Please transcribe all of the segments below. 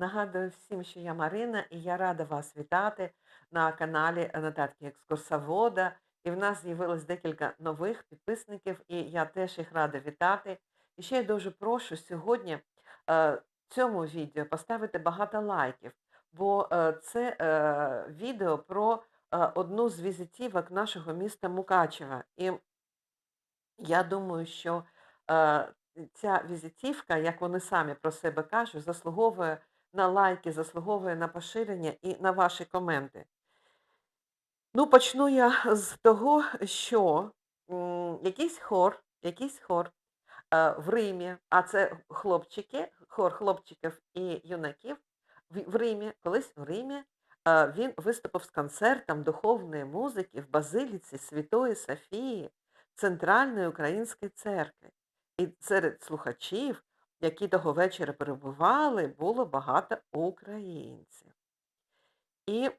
Нагадую всім, що я Марина, і я рада вас вітати на каналі Нотатки Екскурсовода. І в нас з'явилось декілька нових підписників, і я теж їх рада вітати. І ще я дуже прошу сьогодні е, цьому відео поставити багато лайків, бо е, це е, відео про е, одну з візитівок нашого міста Мукачева. І я думаю, що е, ця візитівка, як вони самі про себе кажуть, заслуговує на лайки, заслуговує на поширення і на ваші коменти. Ну, почну я з того, що якийсь хор, якийсь хор е, в Римі, а це хлопчики, хор хлопчиків і юнаків в, Римі, колись в Римі е, він виступив з концертом духовної музики в Базиліці Святої Софії Центральної Української церкви. І серед слухачів, які того вечора перебували, було багато українців. І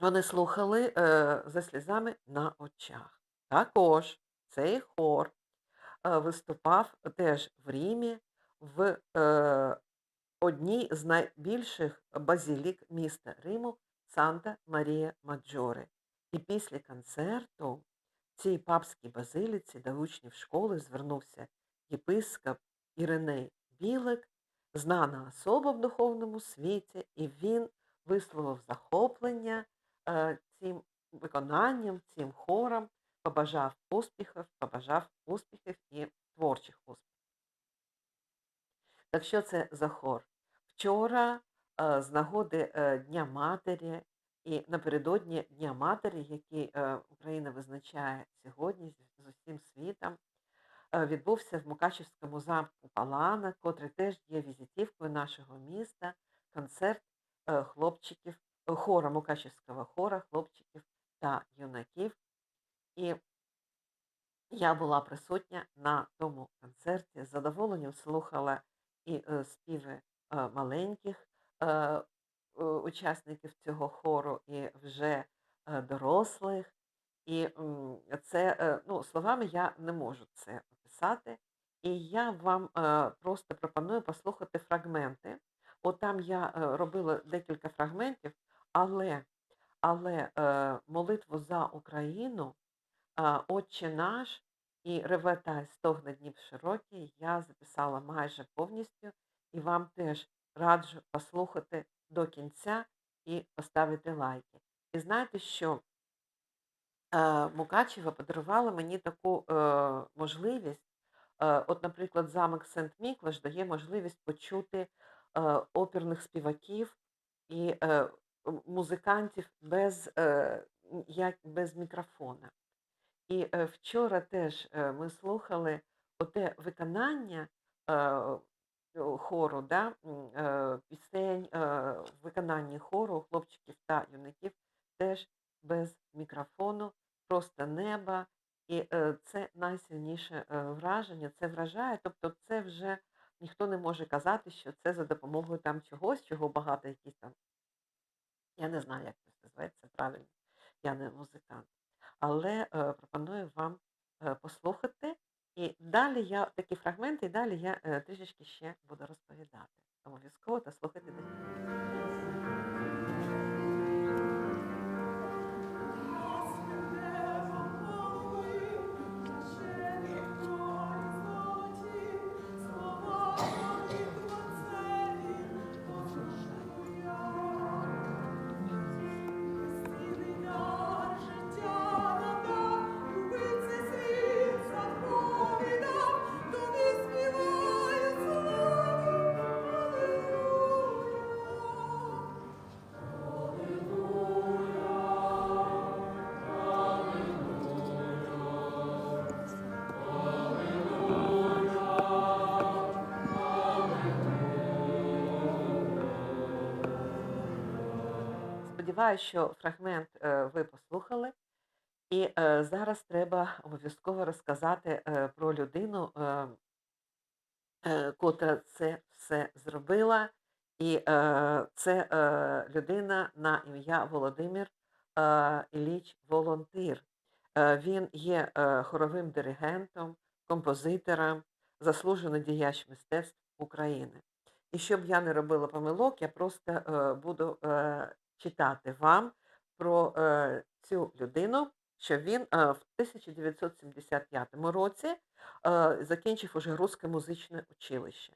вони слухали е, за сльозами на очах. Також цей хор е, виступав теж в Римі в е, одній з найбільших базілік міста Риму Санта Марія Маджоре. І після концерту в цій папській базиліці до учнів школи звернувся єпископ Іриней Білик, знана особа в духовному світі, і він висловив захоплення е, цим виконанням, цим хором, побажав успіхів, побажав успіхів і творчих успіхів. Так що це за хор? Вчора е, з нагоди е, Дня Матері і напередодні Дня Матері, який Україна визначає сьогодні з усім світом, е, відбувся в Мукачівському замку Палана, котрий теж є візитівкою нашого міста, концерт е, хлопчиків, е, хора Мукачівського хора, хлопчиків та юнаків. І я була присутня на тому концерті, з задоволенням слухала і співи маленьких учасників цього хору, і вже дорослих. І це, ну, словами я не можу це описати. І я вам е, просто пропоную послухати фрагменти. От там я е, робила декілька фрагментів, але, але е, молитву за Україну, Отче наш і реве та стогне Дніп широкий я записала майже повністю, і вам теж раджу послухати до кінця і поставити лайки. І знаєте, що е, Мукачево подарувала мені таку е, можливість. Е, от, наприклад, замок Сент-Міклаш дає можливість почути е, оперних співаків і е, музикантів без, без мікрофона. І вчора теж ми слухали оте виконання хору, да, пісень в виконанні хору хлопчиків та юнаків теж без мікрофону, просто неба. І е, це найсильніше е, враження, це вражає. Тобто, це вже ніхто не може казати, що це за допомогою там чогось, чого багато якісь там. Я не знаю, як це називається правильно. Я не музикант. Але е, пропоную вам е, послухати. І далі я такі фрагменти, і далі я е, трішечки ще буду розповідати. Обов'язково та слухайте до Сподіваюся, що фрагмент е, ви послухали. І е, зараз треба обов'язково розказати е, про людину, котра це все зробила. І це людина на ім'я Володимир Ілліч Волонтир. Він є хоровим диригентом, композитором, заслужений діяч мистецтв України. І щоб я не робила помилок, я просто буду читати вам про е, цю людину, що він е, в 1975 році е, закінчив уже Руське музичне училище.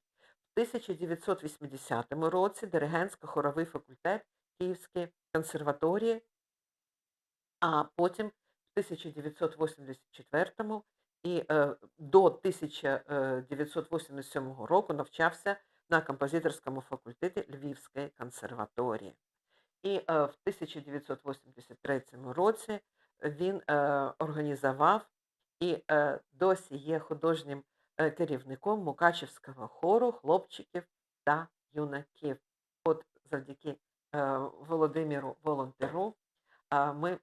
В 1980 році диригентсько-хоровий факультет Київської консерваторії, а потім в 1984 і е, до 1987 року навчався на композиторському факультеті Львівської консерваторії. І е, в 1983 році він е, організував і е, досі є художнім керівником Мукачівського хору хлопчиків та юнаків. От завдяки Володимиру Волонтеру ми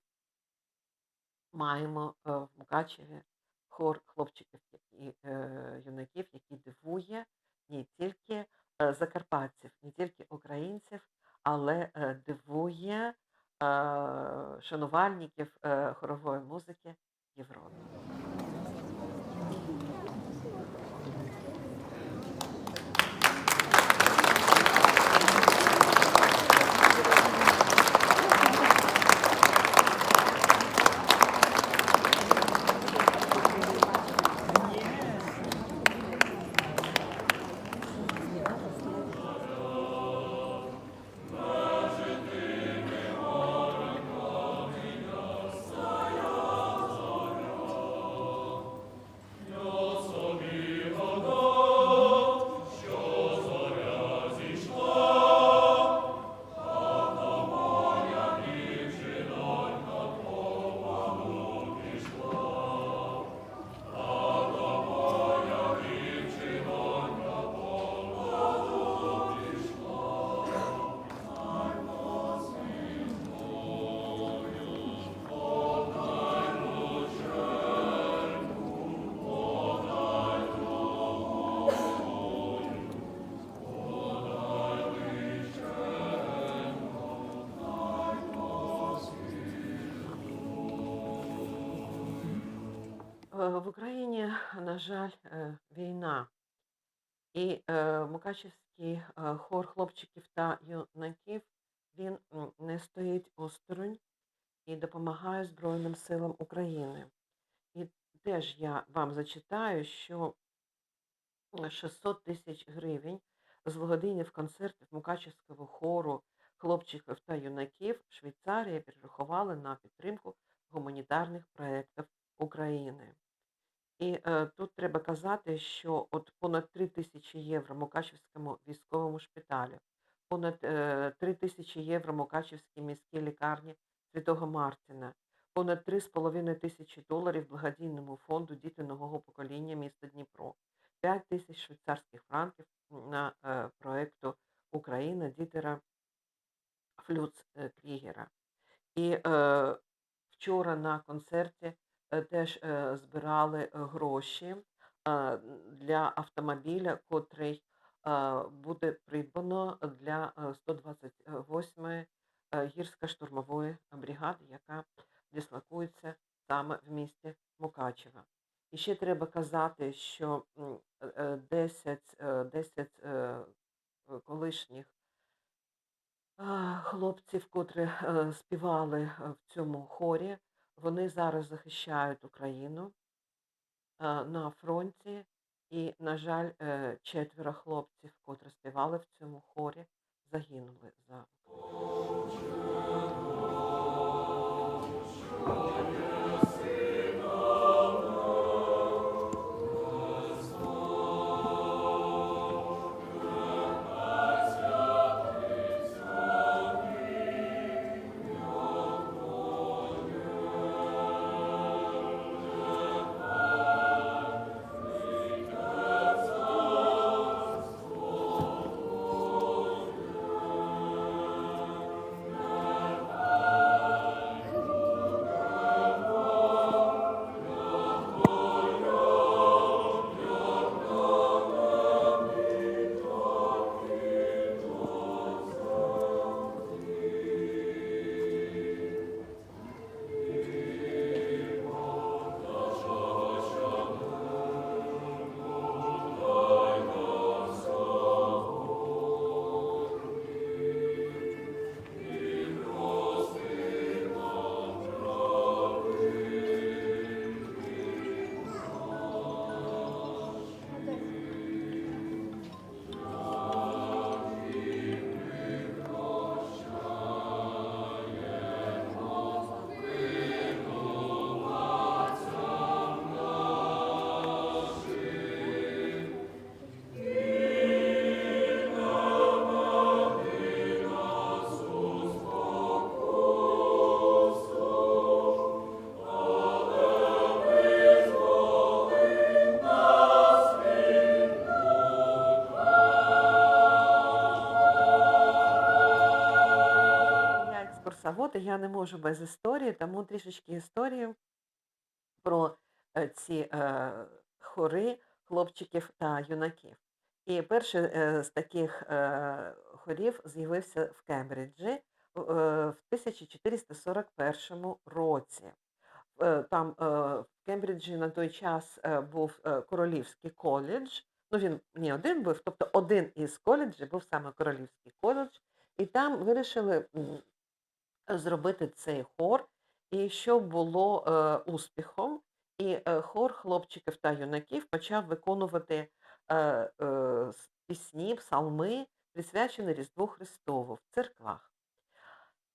маємо в Мукачеві хор хлопчиків і юнаків, який дивує не тільки закарпатців, не тільки українців, але е, дивує е, шанувальників е, хорової музики Європи. В Україні, на жаль, е, війна. І е, Мукачівський хор хлопчиків та юнаків він не стоїть осторонь і допомагає Збройним силам України. І теж я вам зачитаю, що 600 тисяч гривень з благодійних концертів Мукачівського хору хлопчиків та юнаків Швейцарія перерахували на підтримку гуманітарних проєктів України. І е, тут треба казати, що от понад 3 тисячі євро Мукачівському військовому шпиталю, понад е, 3 тисячі євро Мукачівській міській лікарні Святого Мартіна, понад 3,5 тисячі доларів благодійному фонду Діти нового покоління міста Дніпро, 5 тисяч швейцарських франків на е, проєкту Україна Дітера Флюц Крігера. І е, вчора на концерті теж е, збирали е, гроші е, для автомобіля, котрий е, буде придбано для е, 128-ї е, гірсько-штурмової бригади, яка дислокується саме в місті Мукачево. І ще треба казати, що е, 10, е, 10 е, колишніх хлопців, котрі е, співали е, в цьому хорі, вони зараз захищають Україну е, на фронті. І, на жаль, е, четверо хлопців, котрі співали в цьому хорі, загинули за я не можу без історії, тому трішечки історії про е, ці е, хори хлопчиків та юнаків. І перший е, з таких хорів з'явився в Кембриджі в е, в 1441 році. Там в Кембриджі на той час був Королівський коледж. Ну, він не один був, тобто один із коледжів був саме Королівський коледж, і там вирішили зробити цей хор, і щоб було е, успіхом, і е, хор хлопчиків та юнаків почав виконувати е, е, пісні, псалми, присвячені Різдву Христову в церквах.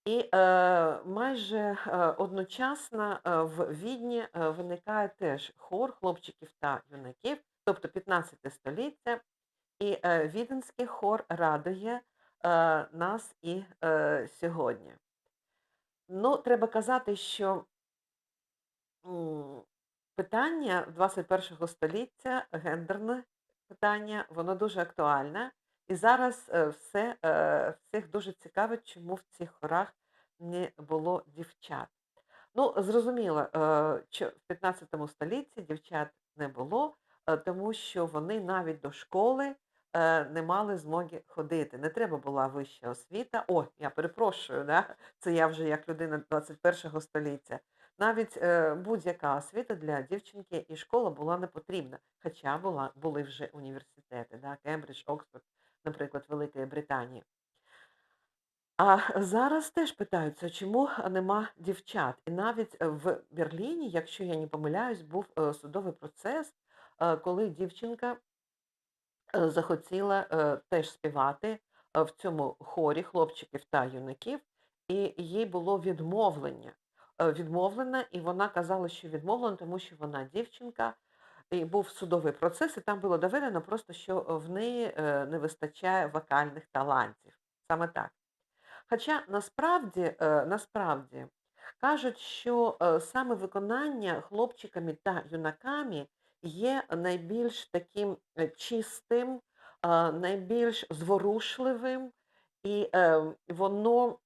І е, майже е, одночасно е, в Відні е, виникає теж хор хлопчиків та юнаків, тобто 15 століття, і е, віденський хор радує е, нас і е, сьогодні. Ну, треба казати, що питання 21 століття, гендерне питання, воно дуже актуальне. І зараз е, все, е, всіх дуже цікавить, чому в цих хорах не було дівчат. Ну, зрозуміло, е, що в 15 столітті дівчат не було, тому що вони навіть до школи е, не мали змоги ходити. Не треба була вища освіта. О, я перепрошую, да? це я вже як людина 21 століття. Навіть е, будь-яка освіта для дівчинки і школа була не потрібна, хоча була, були вже університети, да? Кембридж, Оксфорд, наприклад, Великої Британії. А зараз теж питаються, чому нема дівчат. І навіть в Берліні, якщо я не помиляюсь, був е, судовий процес, е, коли дівчинка захотіла е, теж співати е, в цьому хорі хлопчиків та юнаків, і їй було відмовлення. Е, Відмовлено, і вона казала, що відмовлено, тому що вона дівчинка, і був судовий процес, і там було доведено просто, що в неї е, не вистачає вокальних талантів. Саме так. Хоча насправді, е, насправді кажуть, що е, саме виконання хлопчиками та юнаками є найбільш таким е, чистим, найбільш зворушливим, і е, воно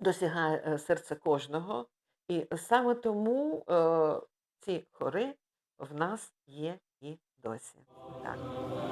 досягає е, серця кожного. І саме тому е, ці хори в нас є і досі. Так.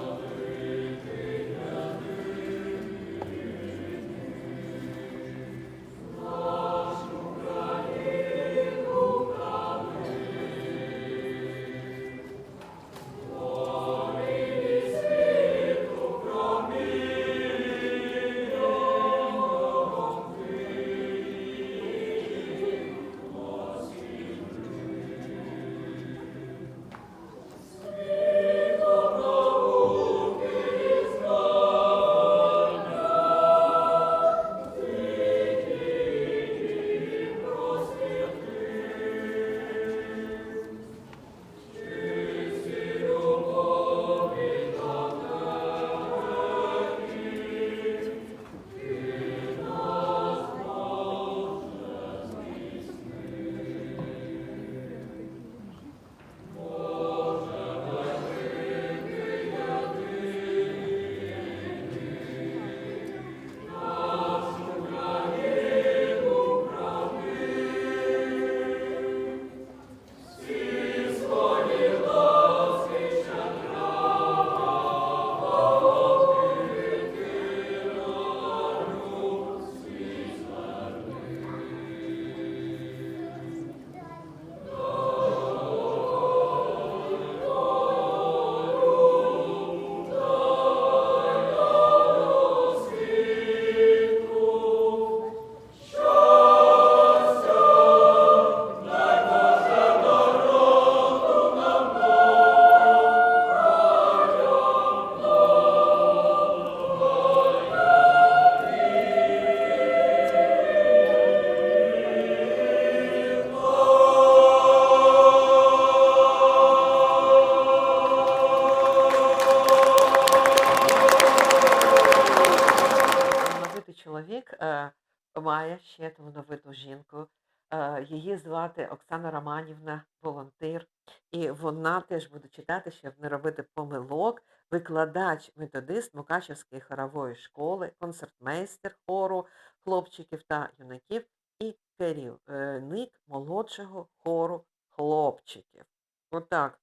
Має ще талановиту жінку. Е, її звати Оксана Романівна, волонтер, і вона теж буде читати, щоб не робити помилок. Викладач, методист Мукачевської хорової школи, концертмейстер хору хлопчиків та юнаків і керівник молодшого хору хлопчиків. Отак.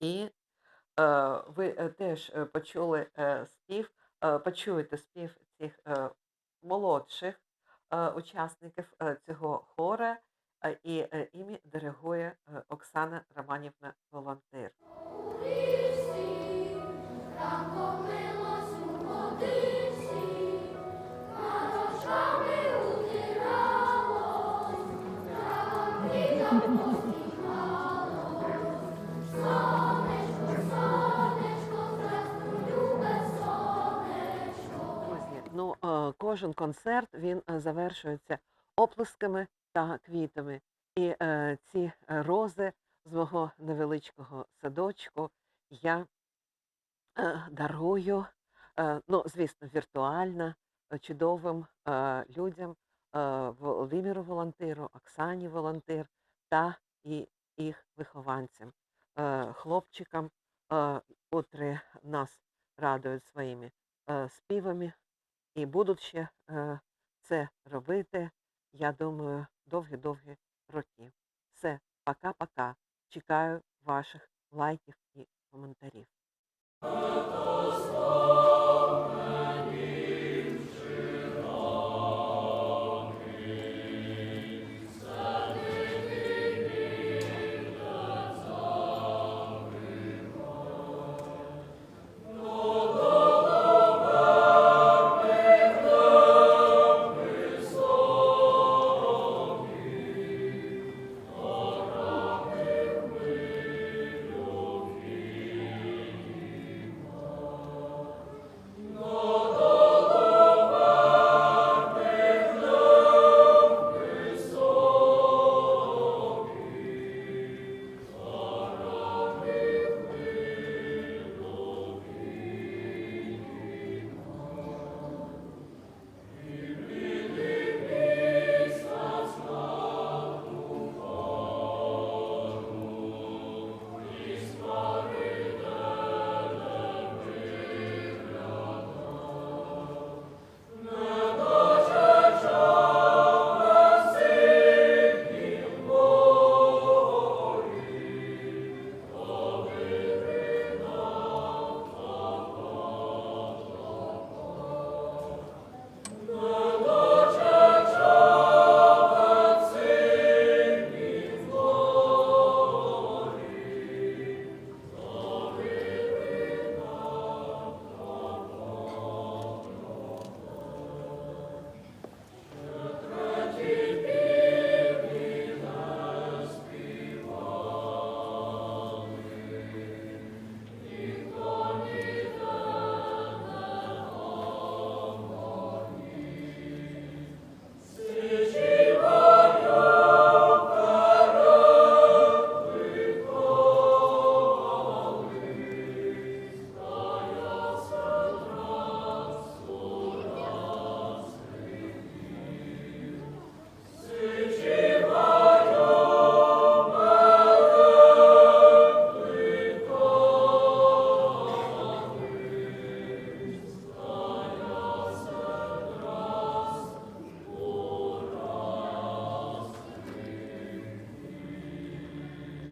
І е, ви е, теж е, почули е, спів, е, почуєте спів цих е, молодших е, учасників е, цього хора, е, і іми диригує Оксана Романівна Волонтир. Кожен концерт він е, завершується оплесками та квітами. І е, ці е, рози з мого невеличкого садочку я е, дарую, е, ну, звісно, віртуально е, чудовим е, людям, е, Володимиру Волонтиру, Оксані Волонтир та і їх вихованцям, е, хлопчикам, е, котрі нас радують своїми е, співами і будуть ще е, це робити, я думаю, довгі-довгі роки. Все, пока-пока. Чекаю ваших лайків і